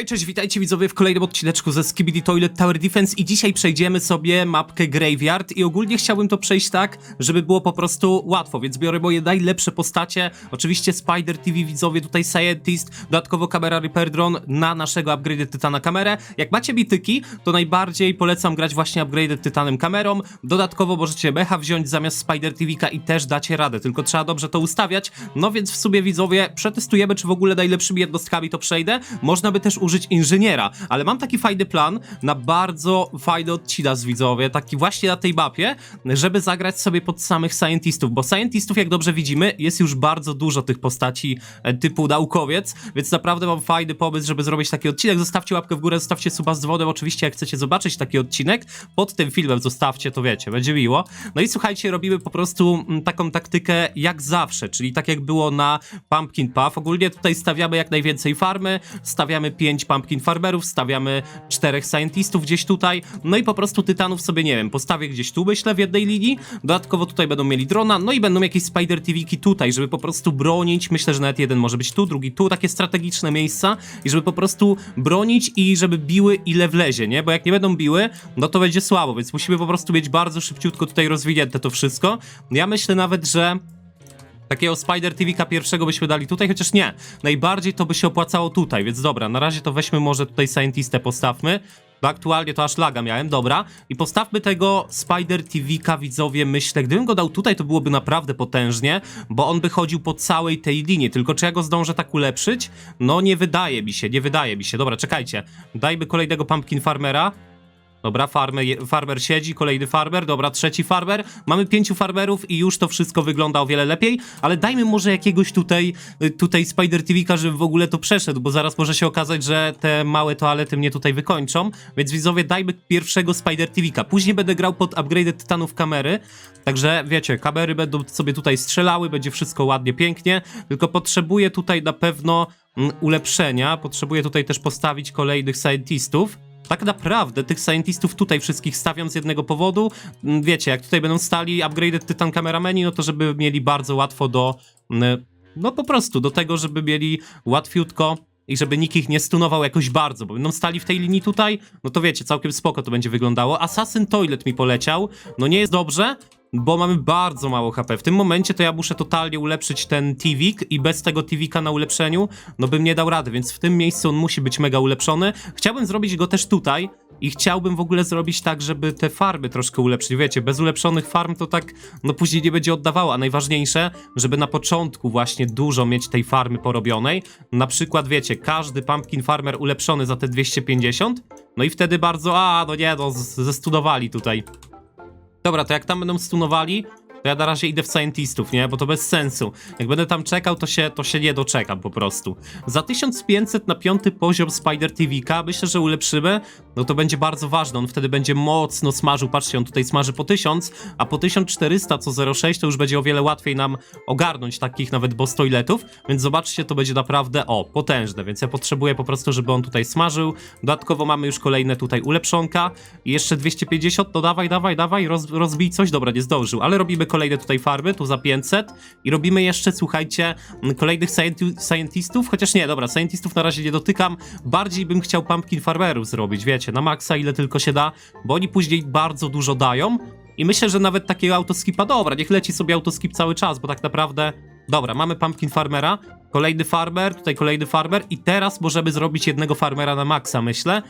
Hej, cześć, witajcie widzowie w kolejnym odcineczku ze Skibidi Toilet Tower Defense i dzisiaj przejdziemy sobie mapkę Graveyard i ogólnie chciałbym to przejść tak, żeby było po prostu łatwo, więc biorę moje najlepsze postacie, oczywiście Spider TV widzowie, tutaj Scientist, dodatkowo kamera Repair Drone na naszego Upgraded Tytana kamerę. Jak macie bityki, to najbardziej polecam grać właśnie Upgraded Tytanem kamerą, dodatkowo możecie mecha wziąć zamiast Spider TV'ka i też dacie radę, tylko trzeba dobrze to ustawiać, no więc w sumie widzowie przetestujemy, czy w ogóle najlepszymi jednostkami to przejdę, można by też użyć inżyniera, ale mam taki fajny plan na bardzo fajny odcinek z widzowie, taki właśnie na tej mapie, żeby zagrać sobie pod samych scientistów, bo scientistów, jak dobrze widzimy, jest już bardzo dużo tych postaci e, typu naukowiec, więc naprawdę mam fajny pomysł, żeby zrobić taki odcinek. Zostawcie łapkę w górę, zostawcie suba z dzwonem, oczywiście jak chcecie zobaczyć taki odcinek, pod tym filmem zostawcie, to wiecie, będzie miło. No i słuchajcie, robimy po prostu mm, taką taktykę jak zawsze, czyli tak jak było na Pumpkin Puff. Ogólnie tutaj stawiamy jak najwięcej farmy, stawiamy 5 Pumpkin Farmerów, stawiamy 4 Scientistów gdzieś tutaj, no i po prostu Tytanów sobie, nie wiem, postawię gdzieś tu, myślę, w jednej linii, dodatkowo tutaj będą mieli drona, no i będą jakieś Spider TV'ki tutaj, żeby po prostu bronić, myślę, że nawet jeden może być tu, drugi tu, takie strategiczne miejsca i żeby po prostu bronić i żeby biły ile wlezie, nie? Bo jak nie będą biły, no to będzie słabo, więc musimy po prostu mieć bardzo szybciutko tutaj rozwinięte to wszystko. Ja myślę nawet, że Takiego Spider TV'ka pierwszego byśmy dali tutaj, chociaż nie. Najbardziej to by się opłacało tutaj, więc dobra, na razie to weźmy może tutaj Scientistę postawmy. Bo aktualnie to aż laga miałem, dobra. I postawmy tego Spider TV'ka, widzowie, myślę, gdybym go dał tutaj, to byłoby naprawdę potężnie, bo on by chodził po całej tej linii, tylko czy ja go zdążę tak ulepszyć? No nie wydaje mi się, nie wydaje mi się. Dobra, czekajcie. Dajmy kolejnego Pumpkin Farmera. Dobra, farmer, farmer siedzi, kolejny farmer, dobra, trzeci farmer. Mamy pięciu farmerów i już to wszystko wygląda o wiele lepiej, ale dajmy może jakiegoś tutaj, y, tutaj Spider TV'ka, żeby w ogóle to przeszedł, bo zaraz może się okazać, że te małe toalety mnie tutaj wykończą, więc widzowie, dajmy pierwszego Spider TV'ka. Później będę grał pod upgrade'ed tytanów kamery, także wiecie, kamery będą sobie tutaj strzelały, będzie wszystko ładnie, pięknie, tylko potrzebuję tutaj na pewno mm, ulepszenia, potrzebuję tutaj też postawić kolejnych scientistów, tak naprawdę tych scientistów tutaj wszystkich stawiam z jednego powodu. Mm, Wiecie, jak tutaj będą stali upgraded tytan kamerameni, no to żeby mieli bardzo łatwo do. mm, No po prostu do tego, żeby mieli łatwiutko i żeby nikt ich nie stunował jakoś bardzo, bo będą stali w tej linii tutaj, no to wiecie, całkiem spoko to będzie wyglądało. Assassin Toilet mi poleciał, no nie jest dobrze, bo mamy bardzo mało HP. W tym momencie to ja muszę totalnie ulepszyć ten Tivik i bez tego Tivika na ulepszeniu, no bym nie dał rady, więc w tym miejscu on musi być mega ulepszony. Chciałbym zrobić go też tutaj i chciałbym w ogóle zrobić tak, żeby te farmy troszkę ulepszyć. Wiecie, bez ulepszonych farm to tak, no później nie będzie oddawało, a najważniejsze, żeby na początku właśnie dużo mieć tej farmy porobionej. Na przykład, wiecie, każdy pumpkin farmer ulepszony za te 250, no i wtedy bardzo, a no nie, no zestudowali tutaj. Dobra, to jak tam będą stunowali, to ja na razie idę w Scientistów, nie? Bo to bez sensu. Jak będę tam czekał, to się, to się nie doczekam po prostu. Za 1500 na piąty poziom Spider TV'ka myślę, że ulepszymy. No to będzie bardzo ważne. On wtedy będzie mocno smażył. Patrzcie, on tutaj smaży po 1000, a po 1400 co 0,6 to już będzie o wiele łatwiej nam ogarnąć takich nawet boss toiletów. Więc zobaczcie, to będzie naprawdę, o, potężne. Więc ja potrzebuję po prostu, żeby on tutaj smażył. Dodatkowo mamy już kolejne tutaj ulepszonka. I jeszcze 250, no dawaj, dawaj, dawaj, roz, rozbij coś. Dobra, nie zdążył, ale robimy kolejne tutaj farby, tu za 500 i robimy jeszcze, słuchajcie, m, kolejnych scienti- scientistów, chociaż nie, dobra, scientistów na razie nie dotykam, bardziej bym chciał pumpkin farmerów zrobić, wiecie, na maksa ile tylko się da, bo oni później bardzo dużo dają. I myślę, że nawet takiego autoskipa, dobra, niech leci sobie autoskip cały czas, bo tak naprawdę, dobra, mamy pumpkin farmera, kolejny farmer, tutaj kolejny farmer i teraz możemy zrobić jednego farmera na maksa, myślę,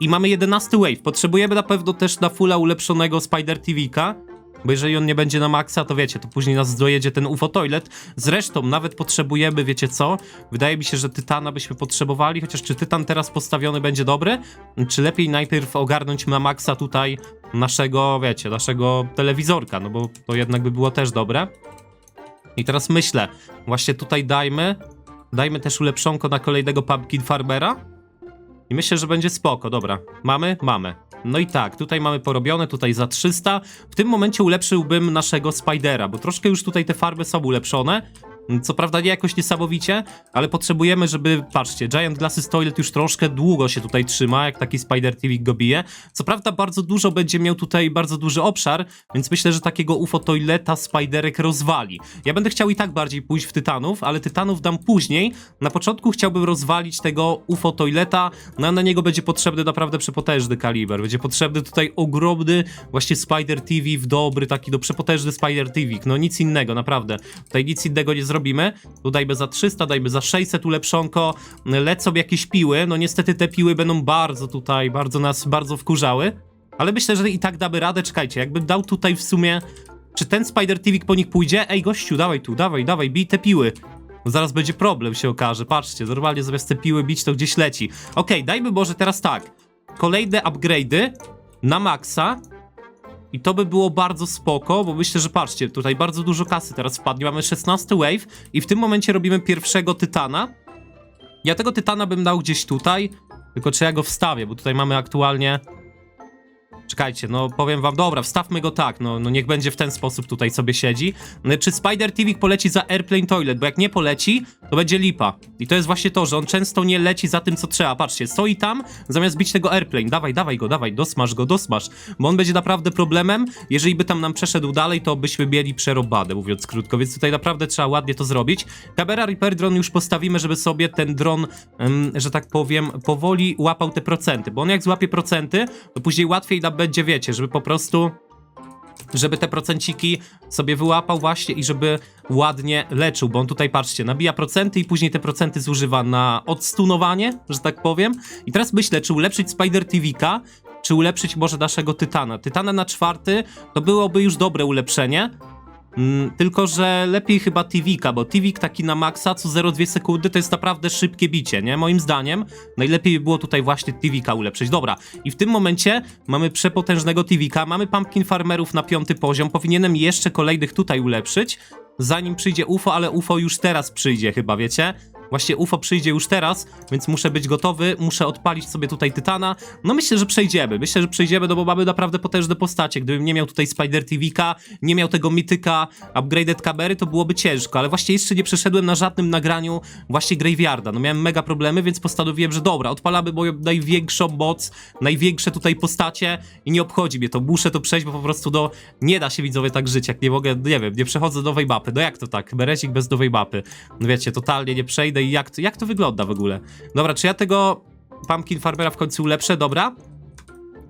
i mamy 11 wave. Potrzebujemy na pewno też na fulla ulepszonego Spider TV'ka. Bo jeżeli on nie będzie na maksa, to wiecie, to później nas dojedzie ten UFO Toilet. Zresztą nawet potrzebujemy, wiecie co? Wydaje mi się, że Tytana byśmy potrzebowali, chociaż czy Tytan teraz postawiony będzie dobry? Czy lepiej najpierw ogarnąć na maksa tutaj naszego, wiecie, naszego telewizorka, no bo to jednak by było też dobre. I teraz myślę, właśnie tutaj dajmy, dajmy też ulepszonko na kolejnego Pumpkin Farmera. I myślę, że będzie spoko, dobra. Mamy? Mamy. No i tak, tutaj mamy porobione, tutaj za 300. W tym momencie ulepszyłbym naszego Spidera, bo troszkę już tutaj te farby są ulepszone. Co prawda nie jakoś niesamowicie, ale potrzebujemy, żeby, patrzcie, Giant Glasses Toilet już troszkę długo się tutaj trzyma, jak taki Spider TV go bije. Co prawda bardzo dużo będzie miał tutaj, bardzo duży obszar, więc myślę, że takiego UFO Toileta Spiderek rozwali. Ja będę chciał i tak bardziej pójść w Tytanów, ale Tytanów dam później. Na początku chciałbym rozwalić tego UFO Toileta, no a na niego będzie potrzebny naprawdę przepotężny kaliber. Będzie potrzebny tutaj ogromny właśnie Spider TV w dobry, taki do przepotężny Spider TV. No nic innego, naprawdę. Tutaj nic innego nie zrobimy. Tu dajmy za 300, dajmy za 600 ulepszonko. Lecą jakieś piły. No niestety te piły będą bardzo tutaj, bardzo nas, bardzo wkurzały. Ale myślę, że i tak damy radę. Czekajcie, jakbym dał tutaj w sumie... Czy ten Spider TV po nich pójdzie? Ej, gościu, dawaj tu, dawaj, dawaj, bij te piły. Zaraz będzie problem, się okaże. Patrzcie, normalnie zamiast te piły bić, to gdzieś leci. Okej, dajmy może teraz tak. Kolejne upgrade'y na maksa. I to by było bardzo spoko, bo myślę, że patrzcie, tutaj bardzo dużo kasy teraz wpadnie. Mamy 16 wave i w tym momencie robimy pierwszego tytana. Ja tego tytana bym dał gdzieś tutaj, tylko czy ja go wstawię, bo tutaj mamy aktualnie... Czekajcie, no powiem wam, dobra, wstawmy go tak, no, no niech będzie w ten sposób tutaj sobie siedzi. No, Czy Spider TV poleci za Airplane Toilet, bo jak nie poleci, to będzie lipa. I to jest właśnie to, że on często nie leci za tym, co trzeba. Patrzcie, stoi tam, zamiast bić tego Airplane. Dawaj, dawaj go, dawaj, dosmaż go, dosmaż. Bo on będzie naprawdę problemem. Jeżeli by tam nam przeszedł dalej, to byśmy mieli przerobane, mówiąc krótko, więc tutaj naprawdę trzeba ładnie to zrobić. Camera Repair Drone już postawimy, żeby sobie ten dron, że tak powiem, powoli łapał te procenty, bo on jak złapie procenty, to później łatwiej nam będzie, wiecie, żeby po prostu żeby te procenciki sobie wyłapał właśnie i żeby ładnie leczył, bo on tutaj, patrzcie, nabija procenty i później te procenty zużywa na odstunowanie, że tak powiem. I teraz myślę, czy ulepszyć Spider TV'ka, czy ulepszyć może naszego Tytana. Tytana na czwarty to byłoby już dobre ulepszenie, Mm, tylko, że lepiej chyba TV'ka, bo TV'k taki na maksa co 0,2 sekundy to jest naprawdę szybkie bicie, nie? Moim zdaniem najlepiej by było tutaj właśnie TV'ka ulepszyć. Dobra, i w tym momencie mamy przepotężnego TV'ka, mamy Pumpkin Farmerów na piąty poziom, powinienem jeszcze kolejnych tutaj ulepszyć, zanim przyjdzie UFO, ale UFO już teraz przyjdzie chyba, wiecie? Właśnie UFO przyjdzie już teraz, więc muszę być gotowy, muszę odpalić sobie tutaj Tytana. No myślę, że przejdziemy, myślę, że przejdziemy, no bo mamy naprawdę potężne postacie. Gdybym nie miał tutaj Spider TV'ka, nie miał tego mityka Upgraded Kamery, to byłoby ciężko, ale właśnie jeszcze nie przeszedłem na żadnym nagraniu właśnie Graveyarda. No miałem mega problemy, więc postanowiłem, że dobra, odpalamy moją największą moc, największe tutaj postacie i nie obchodzi mnie to, muszę to przejść, bo po prostu no nie da się widzowie tak żyć, jak nie mogę, nie wiem, nie przechodzę do nowej mapy. No jak to tak? Berecik bez nowej mapy. No wiecie, totalnie nie przejdę jak jak to wygląda w ogóle? Dobra, czy ja tego Pumpkin Farmera w końcu ulepszę? Dobra.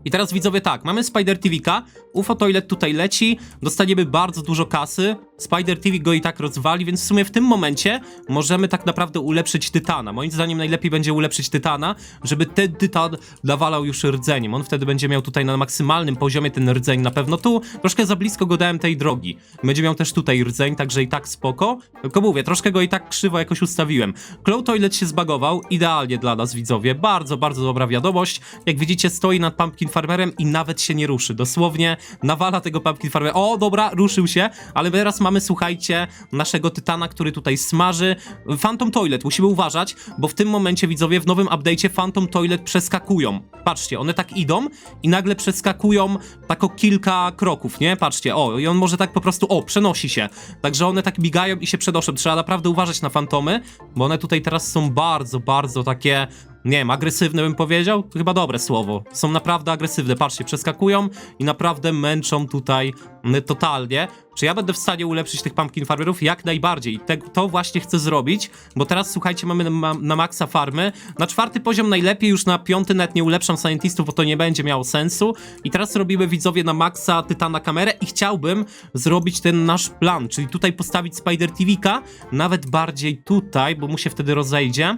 I teraz widzowie tak, mamy Spider TV'ka, UFO Toilet tutaj leci, dostaniemy bardzo dużo kasy, Spider TV go i tak rozwali, więc w sumie w tym momencie możemy tak naprawdę ulepszyć Tytana. Moim zdaniem najlepiej będzie ulepszyć Tytana, żeby ten Tytan nawalał już rdzeniem. On wtedy będzie miał tutaj na maksymalnym poziomie ten rdzeń na pewno tu, troszkę za blisko go dałem tej drogi. Będzie miał też tutaj rdzeń, także i tak spoko. Tylko mówię, troszkę go i tak krzywo jakoś ustawiłem. Cloud Toilet się zbagował, idealnie dla nas widzowie, bardzo, bardzo dobra wiadomość. Jak widzicie stoi nad Pumpkin Farmerem i nawet się nie ruszy, dosłownie nawala tego Pumpkin Farmera. O, dobra, ruszył się, ale teraz mamy, słuchajcie, naszego Tytana, który tutaj smaży. Phantom Toilet, musimy uważać, bo w tym momencie, widzowie, w nowym update'cie Phantom Toilet przeskakują. Patrzcie, one tak idą i nagle przeskakują tak o kilka kroków, nie? Patrzcie, o, i on może tak po prostu, o, przenosi się. Także one tak bigają i się przenoszą. Trzeba naprawdę uważać na fantomy, bo one tutaj teraz są bardzo, bardzo takie nie wiem, agresywne bym powiedział? To chyba dobre słowo. Są naprawdę agresywne. Patrzcie, przeskakują i naprawdę męczą tutaj mm, totalnie. Czy ja będę w stanie ulepszyć tych pumpkin farmerów? Jak najbardziej. Te, to właśnie chcę zrobić, bo teraz słuchajcie, mamy na, na maksa farmy. Na czwarty poziom najlepiej, już na piąty net nie ulepszam scientistów, bo to nie będzie miało sensu. I teraz robimy widzowie na maksa tytana kamerę i chciałbym zrobić ten nasz plan, czyli tutaj postawić Spider TV'ka, nawet bardziej tutaj, bo mu się wtedy rozejdzie.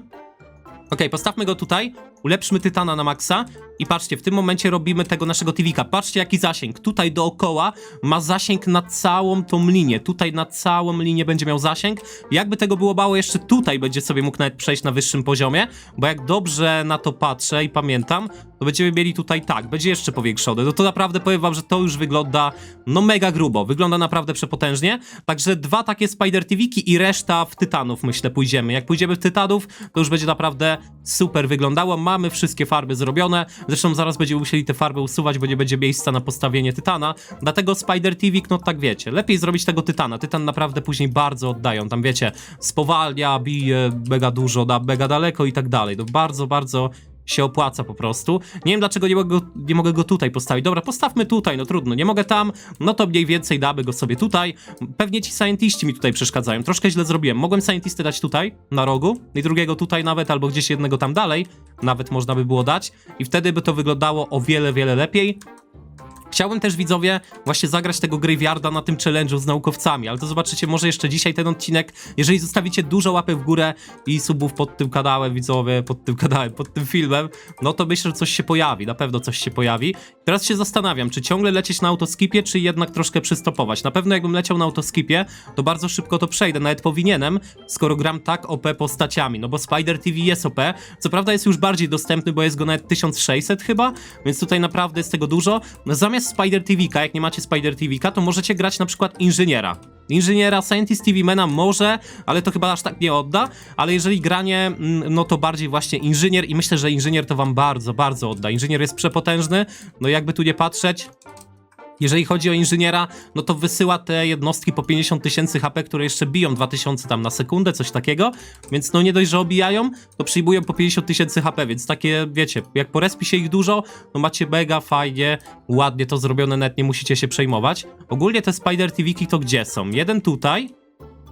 Okej, postawmy go tutaj, ulepszmy Tytana na maksa i patrzcie, w tym momencie robimy tego naszego TV'ka. Patrzcie jaki zasięg. Tutaj dookoła ma zasięg na całą tą linię. Tutaj na całą linię będzie miał zasięg. Jakby tego było mało, jeszcze tutaj będzie sobie mógł nawet przejść na wyższym poziomie, bo jak dobrze na to patrzę i pamiętam, to będziemy mieli tutaj tak, będzie jeszcze powiększone. No to naprawdę powiem wam, że to już wygląda no mega grubo. Wygląda naprawdę przepotężnie. Także dwa takie Spider TV'ki i reszta w Tytanów myślę pójdziemy. Jak pójdziemy w Tytanów, to już będzie naprawdę super wyglądało. mamy wszystkie farby zrobione, zresztą zaraz będziemy musieli te farby usuwać, bo nie będzie miejsca na postawienie Tytana, dlatego Spider TV, no tak wiecie, lepiej zrobić tego Tytana, Tytan naprawdę później bardzo oddają, tam wiecie, spowalnia, bije mega dużo, da mega daleko i tak dalej, to bardzo, bardzo się opłaca po prostu. Nie wiem dlaczego nie mogę, go, nie mogę go tutaj postawić. Dobra, postawmy tutaj, no trudno, nie mogę tam, no to mniej więcej damy go sobie tutaj. Pewnie ci scientiści mi tutaj przeszkadzają. Troszkę źle zrobiłem. Mogłem scientisty dać tutaj, na rogu, i drugiego tutaj nawet, albo gdzieś jednego tam dalej. Nawet można by było dać. I wtedy by to wyglądało o wiele, wiele lepiej. Chciałbym też widzowie właśnie zagrać tego Graveyarda na tym challenge'u z naukowcami, ale to zobaczycie może jeszcze dzisiaj ten odcinek. Jeżeli zostawicie dużo łapek w górę i subów pod tym kanałem, widzowie, pod tym kanałem, pod tym filmem, no to myślę, że coś się pojawi, na pewno coś się pojawi. Teraz się zastanawiam, czy ciągle lecieć na autoskipie, czy jednak troszkę przystopować. Na pewno jakbym leciał na autoskipie, to bardzo szybko to przejdę, nawet powinienem, skoro gram tak OP postaciami, no bo Spider TV jest OP, co prawda jest już bardziej dostępny, bo jest go nawet 1600 chyba, więc tutaj naprawdę jest tego dużo. No zamiast Spider TV-ka, jak nie macie Spider TV-ka, to możecie grać na przykład inżyniera. Inżyniera, Scientist TV Mana może, ale to chyba aż tak nie odda, ale jeżeli granie, mm, no to bardziej właśnie inżynier i myślę, że inżynier to wam bardzo, bardzo odda. Inżynier jest przepotężny, no jakby tu nie patrzeć, jeżeli chodzi o inżyniera, no to wysyła te jednostki po 50 tysięcy HP, które jeszcze biją 2000 tam na sekundę, coś takiego, więc no nie dość, że obijają, to przyjmują po 50 tysięcy HP, więc takie, wiecie, jak po respi się ich dużo, no macie mega fajnie, ładnie to zrobione, net nie musicie się przejmować. Ogólnie te Spider TV-ki to gdzie są? Jeden tutaj,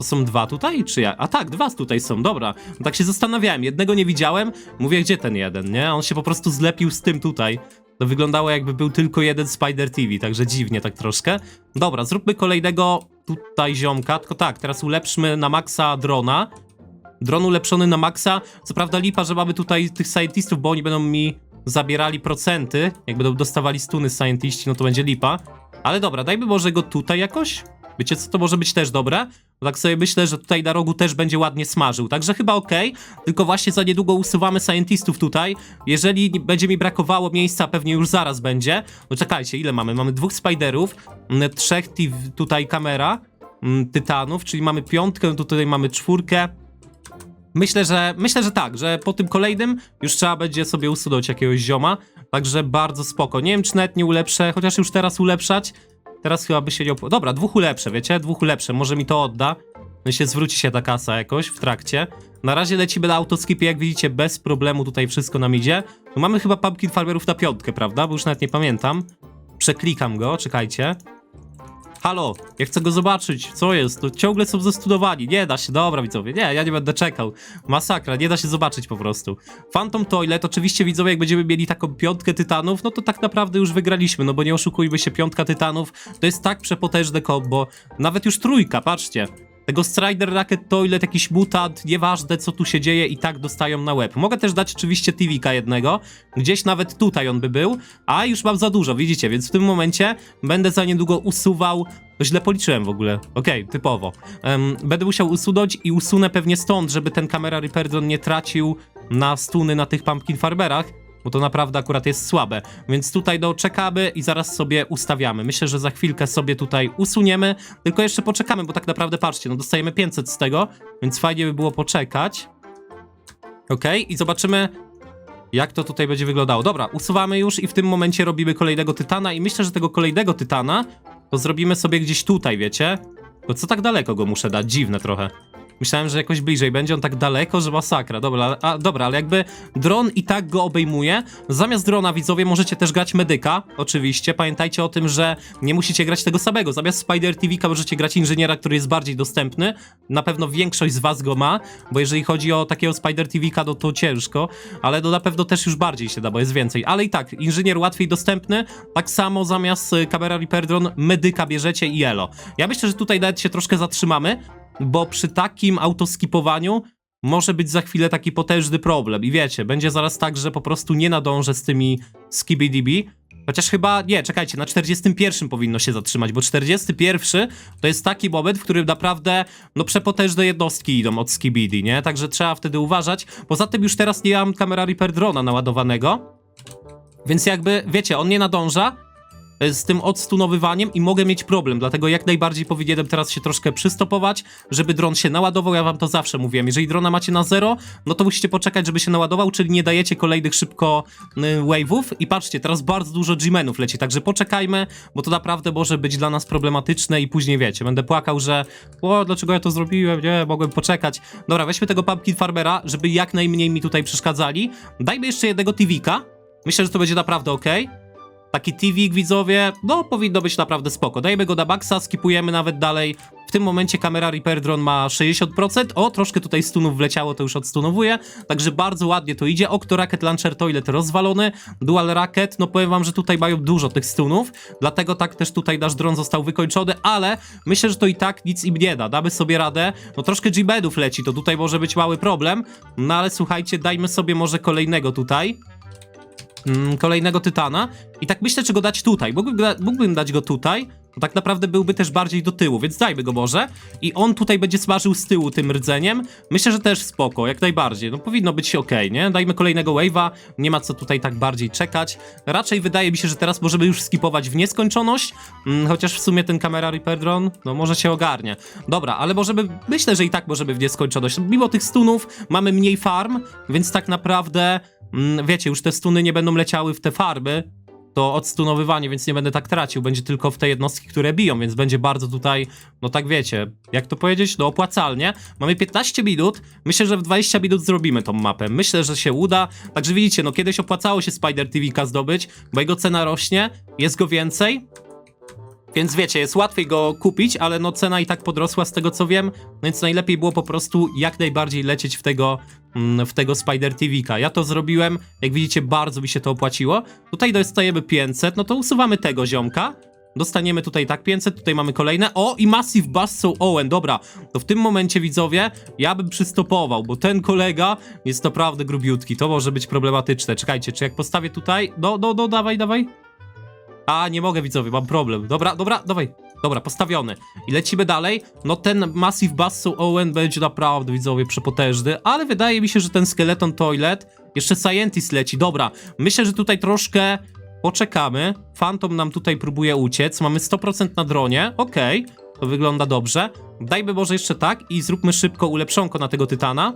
to są dwa tutaj, czy ja? A tak, dwa tutaj są, dobra. No tak się zastanawiałem, jednego nie widziałem, mówię, gdzie ten jeden, nie? On się po prostu zlepił z tym tutaj. To wyglądało jakby był tylko jeden Spider TV, także dziwnie tak troszkę. Dobra, zróbmy kolejnego tutaj ziomka, tylko tak, teraz ulepszmy na maksa drona. Dron ulepszony na maksa. Co prawda lipa, że mamy tutaj tych scientistów, bo oni będą mi zabierali procenty. Jak będą dostawali stuny scientiści, no to będzie lipa. Ale dobra, dajmy może go tutaj jakoś. Wiecie co, to może być też dobre? Bo tak sobie myślę, że tutaj na rogu też będzie ładnie smażył. Także chyba okej, tylko właśnie za niedługo usuwamy scientistów tutaj. Jeżeli będzie mi brakowało miejsca, pewnie już zaraz będzie. No czekajcie, ile mamy? Mamy dwóch spiderów, mm, trzech tutaj kamera, mm, tytanów, czyli mamy piątkę, tutaj mamy czwórkę. Myślę, że myślę, że tak, że po tym kolejnym już trzeba będzie sobie usunąć jakiegoś zioma. Także bardzo spoko. Nie wiem, czy nawet nie ulepszę, chociaż już teraz ulepszać. Teraz chyba by się. Dobra, dwóch ulepszę, wiecie? Dwóch ulepszę, może mi to odda. No się zwróci się ta kasa jakoś w trakcie. Na razie lecimy na autoskipie, jak widzicie, bez problemu tutaj wszystko nam idzie. No mamy chyba pumpkin farmerów na piątkę, prawda? Bo już nawet nie pamiętam. Przeklikam go, czekajcie. Halo, ja chcę go zobaczyć, co jest? To ciągle są zestudowani, nie da się, dobra widzowie, nie, ja nie będę czekał. Masakra, nie da się zobaczyć po prostu. Phantom Toilet, oczywiście widzowie, jak będziemy mieli taką piątkę tytanów, no to tak naprawdę już wygraliśmy, no bo nie oszukujmy się, piątka tytanów to jest tak przepotężne kombo, nawet już trójka, patrzcie. Tego Strider Racket Toilet, jakiś mutant, nieważne co tu się dzieje i tak dostają na łeb. Mogę też dać oczywiście TV-ka jednego, gdzieś nawet tutaj on by był, a już mam za dużo, widzicie, więc w tym momencie będę za niedługo usuwał źle policzyłem w ogóle. Okej, typowo. Em, będę musiał usunąć i usunę pewnie stąd, żeby ten kamera Riperdron nie tracił na stuny na tych pumpkin farmerach, bo to naprawdę akurat jest słabe. Więc tutaj do czekamy i zaraz sobie ustawiamy. Myślę, że za chwilkę sobie tutaj usuniemy, tylko jeszcze poczekamy, bo tak naprawdę patrzcie, no dostajemy 500 z tego, więc fajnie by było poczekać. Okej, i zobaczymy jak to tutaj będzie wyglądało. Dobra, usuwamy już i w tym momencie robimy kolejnego tytana i myślę, że tego kolejnego tytana to zrobimy sobie gdzieś tutaj, wiecie? To co tak daleko go muszę dać? Dziwne trochę. Myślałem, że jakoś bliżej będzie on tak daleko, że masakra. Dobra, a, dobra, ale jakby dron i tak go obejmuje. Zamiast drona, widzowie, możecie też grać medyka, oczywiście. Pamiętajcie o tym, że nie musicie grać tego samego. Zamiast Spider TV możecie grać inżyniera, który jest bardziej dostępny. Na pewno większość z was go ma, bo jeżeli chodzi o takiego Spider TV, no to ciężko, ale no na pewno też już bardziej się da, bo jest więcej. Ale i tak, inżynier łatwiej dostępny. Tak samo zamiast y, kamera Riperdron, medyka bierzecie i elo. Ja myślę, że tutaj nawet się troszkę zatrzymamy, bo przy takim autoskipowaniu może być za chwilę taki potężny problem. I wiecie, będzie zaraz tak, że po prostu nie nadążę z tymi skibidi Chociaż chyba, nie, czekajcie, na 41 powinno się zatrzymać, bo 41 to jest taki moment, w którym naprawdę, no przepotężne jednostki idą od skibidi, nie? Także trzeba wtedy uważać. Poza tym już teraz nie mam kamera Reaper drona naładowanego, więc jakby, wiecie, on nie nadąża, z tym odstunowywaniem i mogę mieć problem, dlatego jak najbardziej powinienem teraz się troszkę przystopować, żeby dron się naładował, ja wam to zawsze mówiłem, jeżeli drona macie na zero, no to musicie poczekać, żeby się naładował, czyli nie dajecie kolejnych szybko y, wave'ów i patrzcie, teraz bardzo dużo G-menów leci, także poczekajmy, bo to naprawdę może być dla nas problematyczne i później wiecie, będę płakał, że o, dlaczego ja to zrobiłem, nie, mogłem poczekać. Dobra, weźmy tego Pumpkin Farmera, żeby jak najmniej mi tutaj przeszkadzali. Dajmy jeszcze jednego TV-ka, myślę, że to będzie naprawdę ok. Taki TV, widzowie, no powinno być naprawdę spoko. Dajemy go na baksa, skipujemy nawet dalej. W tym momencie kamera Reaper Drone ma 60%. O, troszkę tutaj stunów wleciało, to już odstunowuje. Także bardzo ładnie to idzie. Octo Racket Launcher Toilet rozwalony. Dual Racket, no powiem wam, że tutaj mają dużo tych stunów. Dlatego tak też tutaj nasz dron został wykończony, ale myślę, że to i tak nic im nie da. Damy sobie radę. No troszkę G-Bedów leci, to tutaj może być mały problem. No ale słuchajcie, dajmy sobie może kolejnego tutaj mm, kolejnego Tytana i tak myślę, czy go dać tutaj. Mógłbym, da- mógłbym dać go tutaj, to tak naprawdę byłby też bardziej do tyłu, więc dajmy go może. I on tutaj będzie smażył z tyłu tym rdzeniem. Myślę, że też spoko, jak najbardziej. No powinno być ok, nie? Dajmy kolejnego wave'a, nie ma co tutaj tak bardziej czekać. Raczej wydaje mi się, że teraz możemy już skipować w nieskończoność, mm, chociaż w sumie ten kamera Reaper Drone, no może się ogarnie. Dobra, ale możemy, myślę, że i tak możemy w nieskończoność. Mimo tych stunów mamy mniej farm, więc tak naprawdę Mm, wiecie, już te stuny nie będą leciały w te farby, to odstunowywanie, więc nie będę tak tracił, będzie tylko w te jednostki, które biją, więc będzie bardzo tutaj, no tak wiecie, jak to powiedzieć, no opłacalnie. Mamy 15 minut, myślę, że w 20 minut zrobimy tą mapę, myślę, że się uda, także widzicie, no kiedyś opłacało się Spider TV zdobyć, bo jego cena rośnie, jest go więcej, więc wiecie, jest łatwiej go kupić, ale no cena i tak podrosła z tego co wiem, więc najlepiej było po prostu jak najbardziej lecieć w tego, mm, w tego Spider TV-ka. Ja to zrobiłem, jak widzicie bardzo mi się to opłaciło. Tutaj dostajemy 500, no to usuwamy tego ziomka. Dostaniemy tutaj tak 500, tutaj mamy kolejne. O, i Massive Basso Owen, dobra. To w tym momencie, widzowie, ja bym przystopował, bo ten kolega jest naprawdę grubiutki. To może być problematyczne. Czekajcie, czy jak postawię tutaj... No, no, no, dawaj, dawaj. A, nie mogę widzowie, mam problem. Dobra, dobra, dawaj. Dobra, postawiony. I lecimy dalej. No ten Massive Basso Owen będzie naprawdę, widzowie, przepotężny, ale wydaje mi się, że ten Skeleton Toilet, jeszcze Scientist leci. Dobra, myślę, że tutaj troszkę poczekamy. Phantom nam tutaj próbuje uciec. Mamy 100% na dronie. Okej, to wygląda dobrze. Dajmy może jeszcze tak i zróbmy szybko ulepszonko na tego Tytana.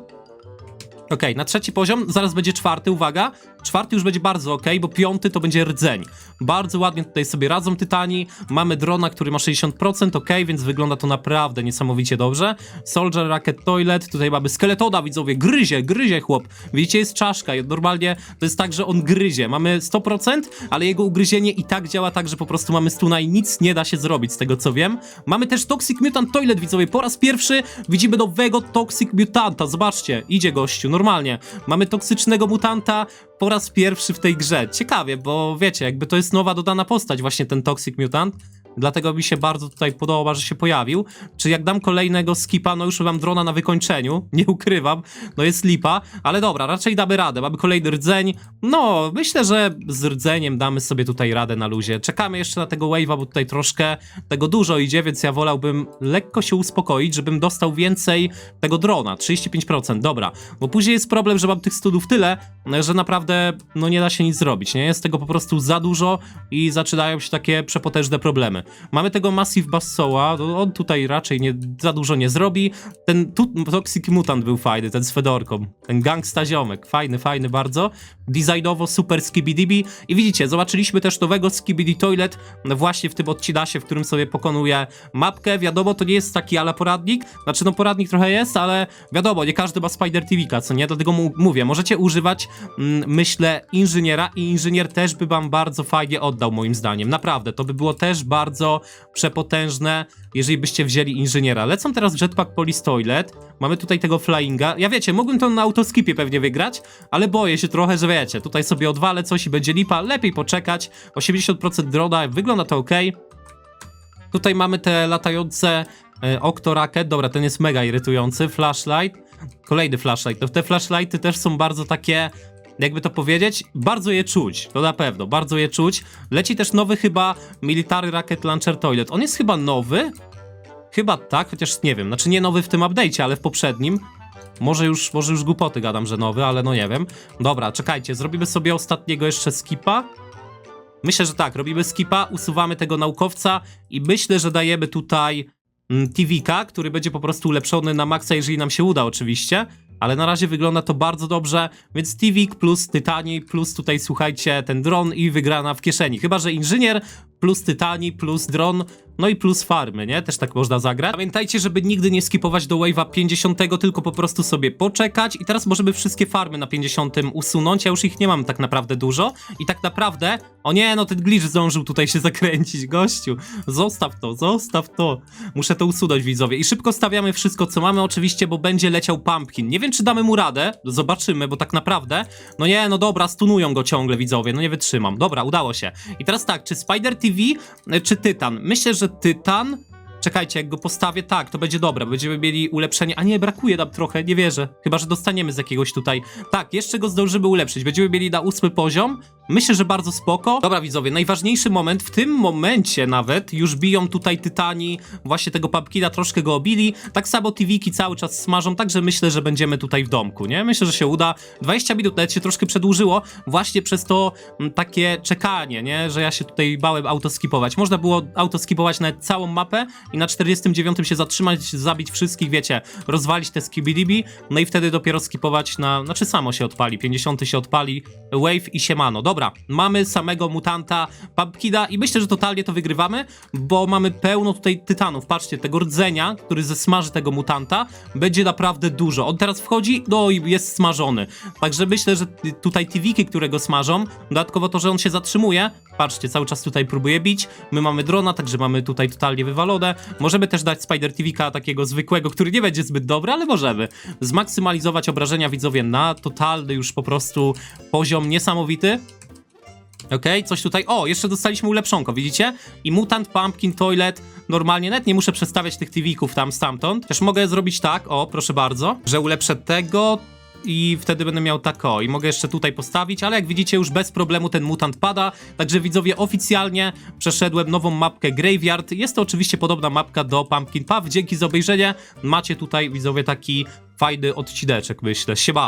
Okej, na trzeci poziom, zaraz będzie czwarty, uwaga. Czwarty już będzie bardzo ok, bo piąty to będzie rdzeń. Bardzo ładnie tutaj sobie radzą Tytani. Mamy drona, który ma 60%, ok, więc wygląda to naprawdę niesamowicie dobrze. Soldier Rocket Toilet, tutaj mamy skeletoda, widzowie, gryzie, gryzie chłop. Widzicie, jest czaszka, normalnie to jest tak, że on gryzie. Mamy 100%, ale jego ugryzienie i tak działa tak, że po prostu mamy stuna i nic nie da się zrobić, z tego co wiem. Mamy też Toxic Mutant Toilet, widzowie, po raz pierwszy widzimy nowego Toxic Mutanta, zobaczcie, idzie gościu, normalnie. Mamy toksycznego mutanta po raz pierwszy w tej grze. Ciekawie, bo wiecie, jakby to jest nowa dodana postać, właśnie ten Toxic Mutant. Dlatego mi się bardzo tutaj podoba, że się pojawił. Czy jak dam kolejnego skipa, no już mam drona na wykończeniu, nie ukrywam, no jest lipa, ale dobra, raczej damy radę. Mamy kolejny rdzeń. No, myślę, że z rdzeniem damy sobie tutaj radę na luzie. Czekamy jeszcze na tego wave'a, bo tutaj troszkę tego dużo idzie, więc ja wolałbym lekko się uspokoić, żebym dostał więcej tego drona. 35%, dobra. Bo później jest problem, że mam tych studów tyle, że naprawdę no nie da się nic zrobić, nie? Jest tego po prostu za dużo i zaczynają się takie przepotężne problemy. Mamy tego Massive Bassoa, on tutaj raczej nie, za dużo nie zrobi. Ten tu, Toxic Mutant był fajny, ten z Fedorką. Ten gangsta ziomek, fajny, fajny bardzo. Designowo super Skibidibi. I widzicie, zobaczyliśmy też nowego Skibidi Toilet właśnie w tym odcinasie, w którym sobie pokonuje mapkę. Wiadomo, to nie jest taki ala poradnik, znaczy no poradnik trochę jest, ale wiadomo, nie każdy ma Spider TV, co nie? Dlatego mówię, możecie używać, mm, myślę, inżyniera i inżynier też by wam bardzo fajnie oddał, moim zdaniem. Naprawdę, to by było też bardzo przepotężne, jeżeli byście wzięli inżyniera. Lecą teraz Jetpack Police mamy tutaj tego Flyinga. Ja wiecie, mógłbym to na autoskipie pewnie wygrać, ale boję się trochę, że wiecie, tutaj sobie odwalę coś i będzie lipa, lepiej poczekać. 80% drona, wygląda to ok. Tutaj mamy te latające e, Octo dobra, ten jest mega irytujący, Flashlight. Kolejny flashlight. To te flashlighty też są bardzo takie jakby to powiedzieć, bardzo je czuć, to na pewno, bardzo je czuć. Leci też nowy chyba Military Rocket Launcher Toilet. On jest chyba nowy? Chyba tak, chociaż nie wiem, znaczy nie nowy w tym update'cie, ale w poprzednim. Może już, może już głupoty gadam, że nowy, ale no nie wiem. Dobra, czekajcie, zrobimy sobie ostatniego jeszcze skipa. Myślę, że tak, robimy skipa, usuwamy tego naukowca i myślę, że dajemy tutaj mm, TVK, który będzie po prostu ulepszony na maksa, jeżeli nam się uda oczywiście. Ale na razie wygląda to bardzo dobrze, więc TVK plus Tytani plus tutaj słuchajcie ten dron i wygrana w kieszeni. Chyba, że inżynier plus Tytani plus dron, no i plus farmy, nie? Też tak można zagrać. Pamiętajcie, żeby nigdy nie skipować do wave'a 50, tylko po prostu sobie poczekać i teraz możemy wszystkie farmy na 50 usunąć, ja już ich nie mam tak naprawdę dużo i tak naprawdę, o nie, no ten glitch zdążył tutaj się zakręcić, gościu. Zostaw to, zostaw to. Muszę to usunąć, widzowie. I szybko stawiamy wszystko, co mamy oczywiście, bo będzie leciał pumpkin. Nie wiem, czy damy mu radę, zobaczymy, bo tak naprawdę, no nie, no dobra, stunują go ciągle, widzowie, no nie wytrzymam. Dobra, udało się. I teraz tak, czy Spider TV, e, czy Tytan? Myślę, że Tytan... Czekajcie, jak go postawię, tak, to będzie dobre. Będziemy mieli ulepszenie. A nie, brakuje nam trochę, nie wierzę. Chyba, że dostaniemy z jakiegoś tutaj. Tak, jeszcze go zdążymy ulepszyć. Będziemy mieli na ósmy poziom. Myślę, że bardzo spoko. Dobra, widzowie, najważniejszy moment. W tym momencie nawet już biją tutaj tytani właśnie tego pumpkina, troszkę go obili. Tak samo TVki cały czas smażą, także myślę, że będziemy tutaj w domku, nie? Myślę, że się uda. 20 minut nawet się troszkę przedłużyło właśnie przez to mm, takie czekanie, nie? Że ja się tutaj bałem autoskipować. Można było autoskipować nawet całą mapę i na 49 się zatrzymać, zabić wszystkich, wiecie, rozwalić te skibidibi, no i wtedy dopiero skipować na, znaczy samo się odpali, 50 się odpali, wave i siemano. Dobra, mamy samego mutanta Pumpkina i myślę, że totalnie to wygrywamy, bo mamy pełno tutaj tytanów. Patrzcie, tego rdzenia, który zesmaży tego mutanta, będzie naprawdę dużo. On teraz wchodzi, no i jest smażony. Także myślę, że tutaj TVki, które go smażą, dodatkowo to, że on się zatrzymuje, patrzcie, cały czas tutaj próbuje bić, my mamy drona, także mamy tutaj totalnie wywalone. Możemy też dać Spider TVka takiego zwykłego, który nie będzie zbyt dobry, ale możemy. Zmaksymalizować obrażenia widzowie na totalny już po prostu poziom niesamowity. Okej, coś tutaj. O, jeszcze dostaliśmy ulepszonko, widzicie? I Mutant Pumpkin Toilet. Normalnie nawet nie muszę przestawiać tych TV-ków tam stamtąd. Też mogę zrobić tak, o, proszę bardzo, że ulepszę tego. I wtedy będę miał tak o, i mogę jeszcze tutaj postawić, ale jak widzicie już bez problemu ten mutant pada, także widzowie oficjalnie przeszedłem nową mapkę Graveyard, jest to oczywiście podobna mapka do Pumpkin Puff, dzięki za obejrzenie, macie tutaj widzowie taki fajny odcineczek myślę, siemano.